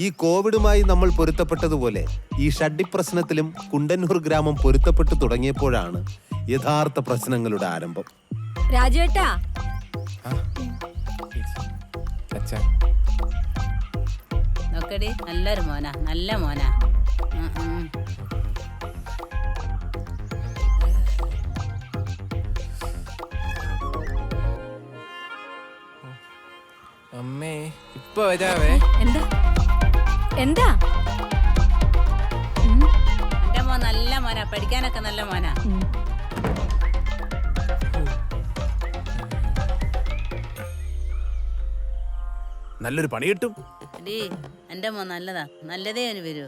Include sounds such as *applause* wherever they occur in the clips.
ഈ കോവിഡുമായി നമ്മൾ പൊരുത്തപ്പെട്ടതുപോലെ ഈ ഷഡ്ഡി പ്രശ്നത്തിലും കുണ്ടന്നൂർ ഗ്രാമം പൊരുത്തപ്പെട്ടു തുടങ്ങിയപ്പോഴാണ് യഥാർത്ഥ പ്രശ്നങ്ങളുടെ ആരംഭം. രാജേട്ടാ. അച്ഛാ. നോക്കടി നല്ലൊരു മോനാ നല്ല മോനാ. അമ്മേ ഇപ്പൊ വരാവേ. എന്താ? എന്താ? എന്റെ മോൻ നല്ല മോനാ പഠിക്കാനൊക്കെ നല്ല മോനാ. നല്ലൊരു പണി കിട്ടും. എടി എന്റെ മോൻ നല്ലതാ. നല്ലതേ അവന് വരൂ.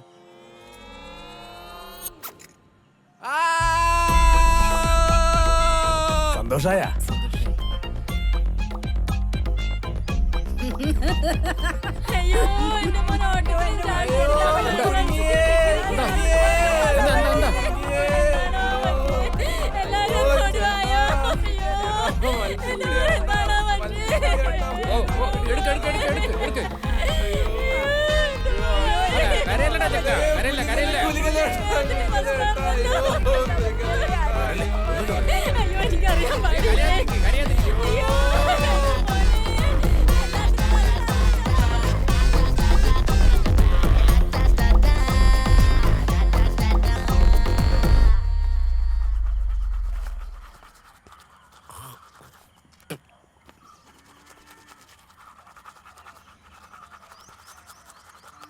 സന്തോഷായ? *laughs* അയ്യോ, എന്റെ മോനെ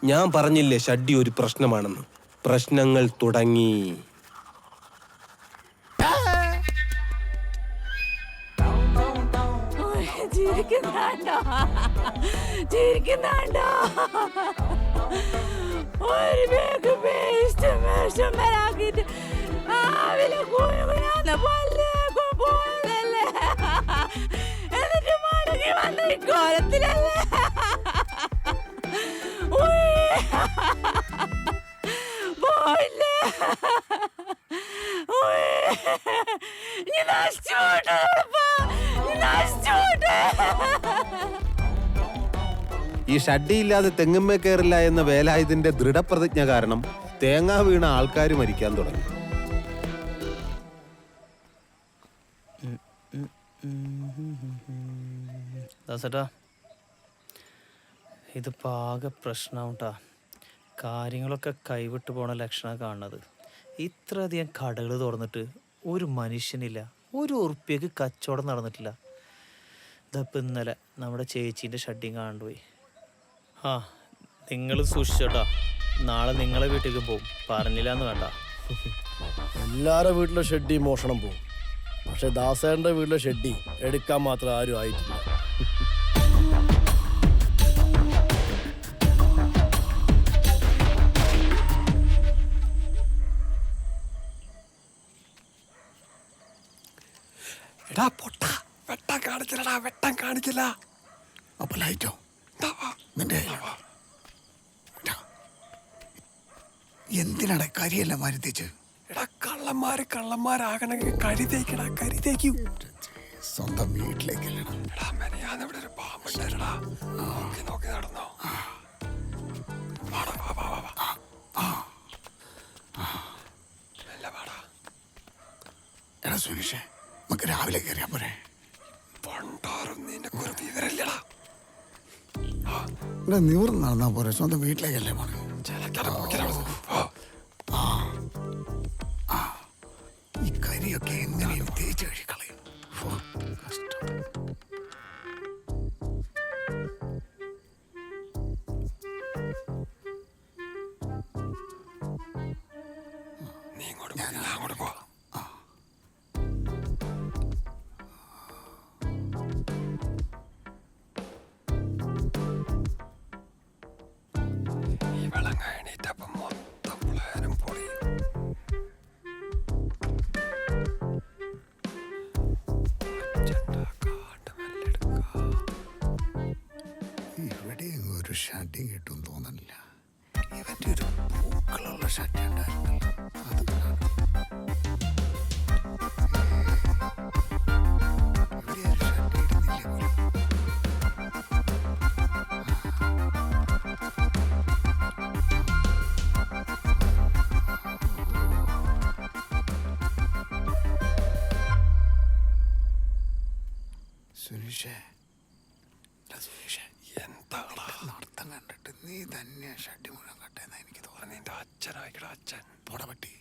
ഞാൻ പറഞ്ഞില്ലേ ഷഡ്ഡി ഒരു പ്രശ്നമാണെന്ന്. പ്രശ്നങ്ങൾ തുടങ്ങി. ഇക്കാലത്തിലല്ല ഈ ഷഡിയില്ലാതെ തെങ്ങുമ്മേ കയറില്ല എന്ന വേലായുധന്റെ ദൃഢപ്രതിജ്ഞ കാരണം തേങ്ങ വീണ ആൾക്കാർ മരിക്കാൻ തുടങ്ങി. ഇത് പാക പ്രശ്നമാവും കേട്ടാ കാര്യങ്ങളൊക്കെ കൈവിട്ട് പോണ ലക്ഷണം കാണുന്നത്. ഇത്രയധികം കടകൾ തുറന്നിട്ട് ഒരു മനുഷ്യനില്ല ഒരു ഉറുപ്പ്യക്ക് കച്ചവടം നടന്നിട്ടില്ല. ഇതപ്പം ഇന്നലെ നമ്മുടെ ചേച്ചീന്റെ ഷഡ്ഡിങ് കാണുപോയി ആ നിങ്ങൾ സൂക്ഷിച്ചോട്ടാ. നാളെ നിങ്ങളെ വീട്ടിലേക്കും പോകും പറഞ്ഞില്ല എന്ന് വേണ്ട. എല്ലാരുടെ വീട്ടിലെ ഷെഡി മോഷണം പോകും പക്ഷെ ദാസേന്റെ വീട്ടിലെ ഷെഡി എടുക്കാൻ മാത്രം ആരും ആയിട്ടില്ല. എടാ പൊട്ട വെട്ടം കാണിച്ചില്ലടാ വെട്ടം കാണിച്ചില്ല. അപ്പൊ ലൈറ്റോ നിന്റെ കയ്യിലുണ്ടോ? എന്തിനാണ് കരിയല്ല മരുത്തിച്ച് എടാ കള്ളന്മാര് കള്ളന്മാരാകണമെങ്കിൽ കരി തേക്കടാ കരി തേക്കും. സ്വന്തം വീട്ടിലേക്കല്ലേ എടാ മെനയാന്ന് ഇവിടെ ഒരു പാമ്പുണ്ടായിരുടാ നോക്കി നോക്കി നടന്നോ. വാടാ, വാ, വാ, വാ, വാ. മെല്ലെ വാടാ. എടാ സുനീഷേ നമുക്ക് രാവിലെ കയറിയാ പോരെ. പണ്ടാറും നിനക്കൊരു വിവരമില്ലടാ. എടാ നിവർന്ന് നടന്നാ പോരെ. സ്വന്തം വീട്ടിലേക്കല്ലേ പോണേ? ഈ കരിയൊക്കെ എങ്ങനെയും തേച്ച് കഴിക്കളയും കഷ്ടം. നീ ഇങ്ങോട്ട് പോ, ഞാൻ അങ്ങോട്ട് പോ ഇവിടെയും ഒരു ഷഡ്ഡി കിട്ടും നിന്റെ അച്ഛൻ പോടാ പട്ടി.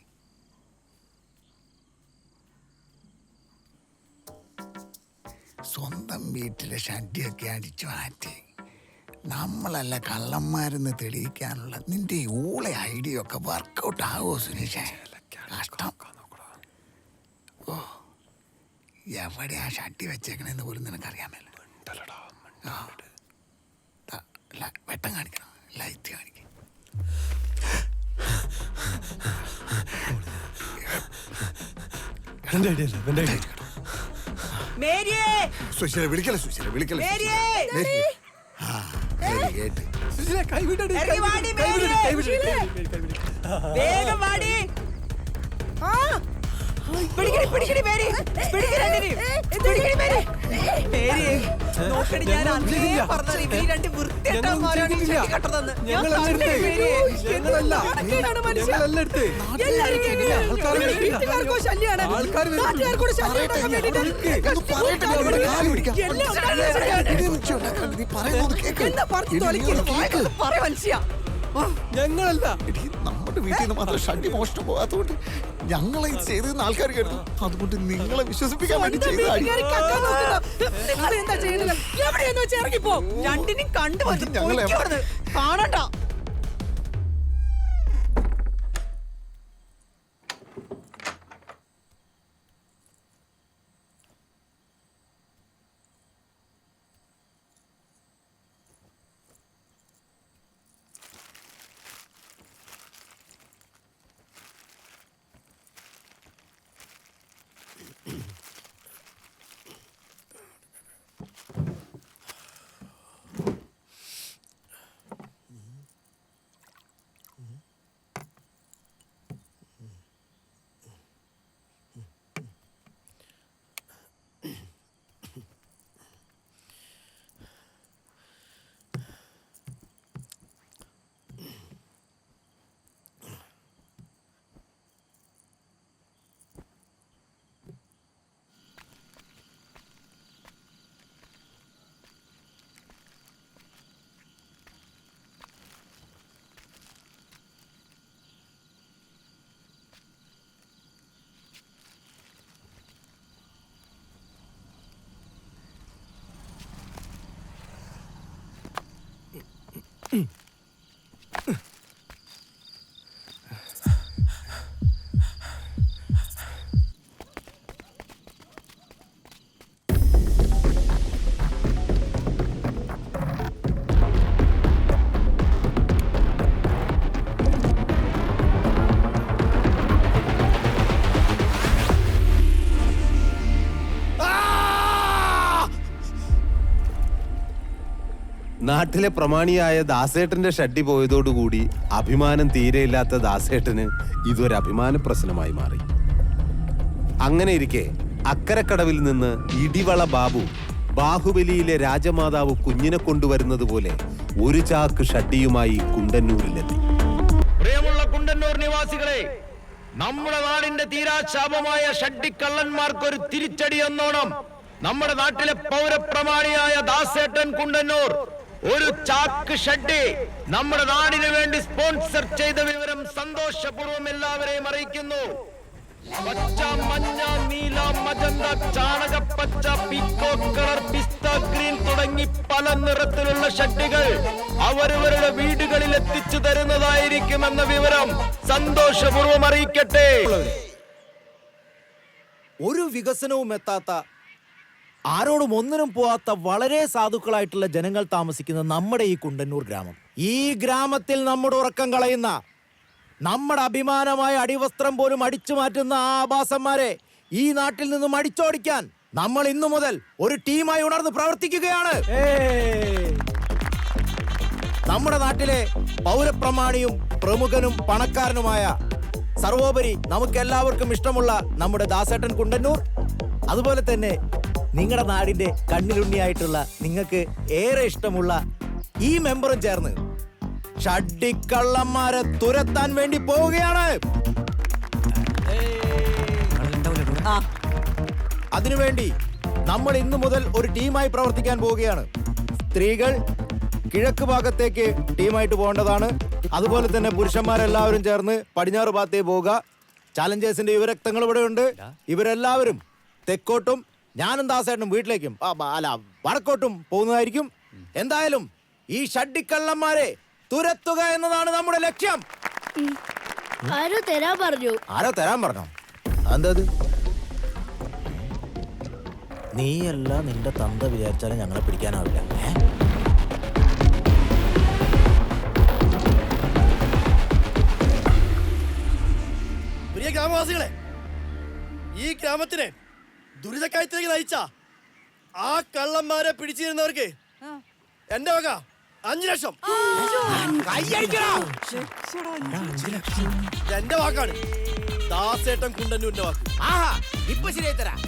സ്വന്തം വീട്ടിലെ ഷഡ്ഡിയൊക്കെ അടിച്ചു മാറ്റി. നമ്മളല്ല കള്ളന്മാരെന്ന് തെളിയിക്കാനുള്ള നിന്റെ ഈ ഊള ഐഡിയ ഒക്കെ വർക്കൗട്ട് ആവോ സുനീഷേ? കഷ്ടം. ഓ ആ ഷട്ടി വെച്ചേക്കണെന്ന് പോലും നിനക്കറിയാമല്ലോ വെട്ടം കാണിക്കണം. ലൈറ്റ് കാണിക്കണം എന്റെ ഐഡിയ അല്ല എന്റെ ഐഡിയ മേരിയേ സുശീല വിളിക്കല സുശീല. വിളിക്കല മേരിയേ! ആ ശരി കേട്ട്. സുശീല കൈവിടടി കൈവിടടി മേരിയേ! കൈവിടടി സുശീലേ! കൈവിടടി കൈവിടടി. വേഗം വാടി ആ. പിടിക്കടി പിടിക്കടി മേരി പിടിക്കടി. പിടിക്കടി മേരി മേരി നോക്കടി ഞാൻ അന്നേ. പറഞ്ഞത് ഇവർ രണ്ട്. ചെടി കെട്ടുന്നതെന്ന്. ഞാൻ. എന്താ പറഞ്ഞു ഇടി, നീ ഒന്ന് തൊലക്കുന്നു കേക്ക്. പറ മനുഷ്യ. ഞങ്ങളല്ല. എടി, നമ്മുടെ വീട്ടിൽ നിന്ന് മാത്രം ഷഡ്ഡി മോഷണം പോകാത്തതുകൊണ്ട് ഞങ്ങളെ ചെയ്തെന്ന് ആൾക്കാർ കേട്ടു. അതുകൊണ്ട് നിങ്ങളെ വിശ്വസിപ്പിക്കാൻ വേണ്ടി സ്വന്തം ചെയ്തതായി വീട്ടുകാരെ നാട്ടിലെ പ്രമാണിയായ ദാസേട്ടന്റെ ഷഡ്ഡി പോയതോടുകൂടി അഭിമാനം തീരെയില്ലാത്ത ദാസേട്ടന് ഇതൊരു അഭിമാന പ്രശ്നമായി മാറി. അങ്ങനെ ഇരിക്കെ അക്കരക്കടവിൽ നിന്ന് ഇടിവള ബാബു ബാഹുബലിയിലെ രാജമാതാവ് കുഞ്ഞിനെ കൊണ്ടുവരുന്നത് പോലെ ഒരു ചാക്ക് ഷഡ്ഡിയുമായി കുണ്ടന്നൂരിലെത്തി. പ്രിയമുള്ള കുണ്ടന്നൂർ നിവാസികളെ നമ്മുടെ നാടിന്റെ തീരാശാപമായ ഷഡ്ഡിക്കള്ളന്മാർക്ക് ഒരു തിരിച്ചടി എന്നോണം. നമ്മുടെ നാട്ടിലെ പൗരപ്രമാണിയായ ദാസേട്ടൻ കുണ്ടന്നൂർ ഒരു ചാക്ക് ഷെഡ് നമ്മുടെ നാടിനു വേണ്ടി സ്പോൺസർ ചെയ്ത വിവരം സന്തോഷപൂർവം എല്ലാവരെയും അറിയിക്കുന്നു. പച്ച കളർ പിസ്ത ഗ്രീൻ തുടങ്ങി പല നിറത്തിലുള്ള ഷഡ്ഡികൾ അവരവരുടെ വീടുകളിൽ എത്തിച്ചു തരുന്നതായിരിക്കുമെന്ന വിവരം സന്തോഷപൂർവം അറിയിക്കട്ടെ. ഒരു വികസനവും എത്താത്ത ആരോടും ഒന്നിനും പോവാത്ത വളരെ സാധുക്കളായിട്ടുള്ള ജനങ്ങൾ താമസിക്കുന്ന നമ്മുടെ ഈ കുണ്ടന്നൂർ ഗ്രാമം. ഈ ഗ്രാമത്തിൽ നമ്മുടെ ഉറക്കം കളയുന്ന നമ്മുടെ അഭിമാനമായ അടിവസ്ത്രം പോലും അടിച്ചു മാറ്റുന്ന ആ ആഭാസന്മാരെ ഈ നാട്ടിൽ നിന്നും അടിച്ചോടിക്കാൻ നമ്മൾ ഇന്നു മുതൽ ഒരു ടീമായി ഉണർന്ന് പ്രവർത്തിക്കുകയാണ്. നമ്മുടെ നാട്ടിലെ പൗരപ്രമാണിയും പ്രമുഖനും പണക്കാരനുമായ സർവോപരി നമുക്ക് എല്ലാവർക്കും ഇഷ്ടമുള്ള നമ്മുടെ ദാസേട്ടൻ കുണ്ടന്നൂർ അതുപോലെ തന്നെ നിങ്ങളുടെ നാടിന്റെ കണ്ണിലുണ്ണിയായിട്ടുള്ള നിങ്ങൾക്ക് ഏറെ ഇഷ്ടമുള്ള ഈ മെമ്പറും ചേർന്ന് ഷഡ്ഡിക്കള്ളന്മാരെ തുരത്താൻ വേണ്ടി പോവുകയാണ്. അതിനുവേണ്ടി നമ്മൾ ഇന്നു മുതൽ ഒരു ടീമായി പ്രവർത്തിക്കാൻ പോവുകയാണ്. സ്ത്രീകൾ കിഴക്ക് ഭാഗത്തേക്ക് ടീമായിട്ട് പോകേണ്ടതാണ്. അതുപോലെ തന്നെ പുരുഷന്മാരെല്ലാവരും ചേർന്ന് പടിഞ്ഞാറ് ഭാഗത്തേക്ക് പോവുക. ചാലഞ്ചേഴ്സിന്റെ യുവരക്തങ്ങൾ ഇവിടെ ഉണ്ട് ഇവരെല്ലാവരും തെക്കോട്ടും ഞാനും ദാസേട്ടനും വീട്ടിലേക്കും ആ, ബ- അല്ല വടക്കോട്ടും പോകുന്നതായിരിക്കും. എന്തായാലും ഈ ഷഡ്ഡിക്കള്ളന്മാരെ തുരത്തുക എന്നതാണ് നമ്മുടെ ലക്ഷ്യം. ആരോ തരാൻ പറഞ്ഞു. ആരോ തരാൻ പറഞ്ഞോ? എന്താ നീയല്ല നിന്റെ തന്ത വിചാരിച്ചാലും ഞങ്ങളെ പിടിക്കാനാവില്ല ഏ? പ്രിയ ഗ്രാമവാസികളെ ഈ ഗ്രാമത്തിനെ ദുരിതക്കയത്തിലേക്ക് നയിച്ച ആ കള്ളന്മാരെ പിടിച്ചിരുന്നവർക്ക് എന്റെ വക അഞ്ചു ലക്ഷം. ഇത് എന്റെ വാക്കാണ്. ദാസേട്ടൻ കുണ്ടന്നൂരിന്റെ വാക്ക്. ആഹാ ഇപ്പൊ ശരിയായി തരാം.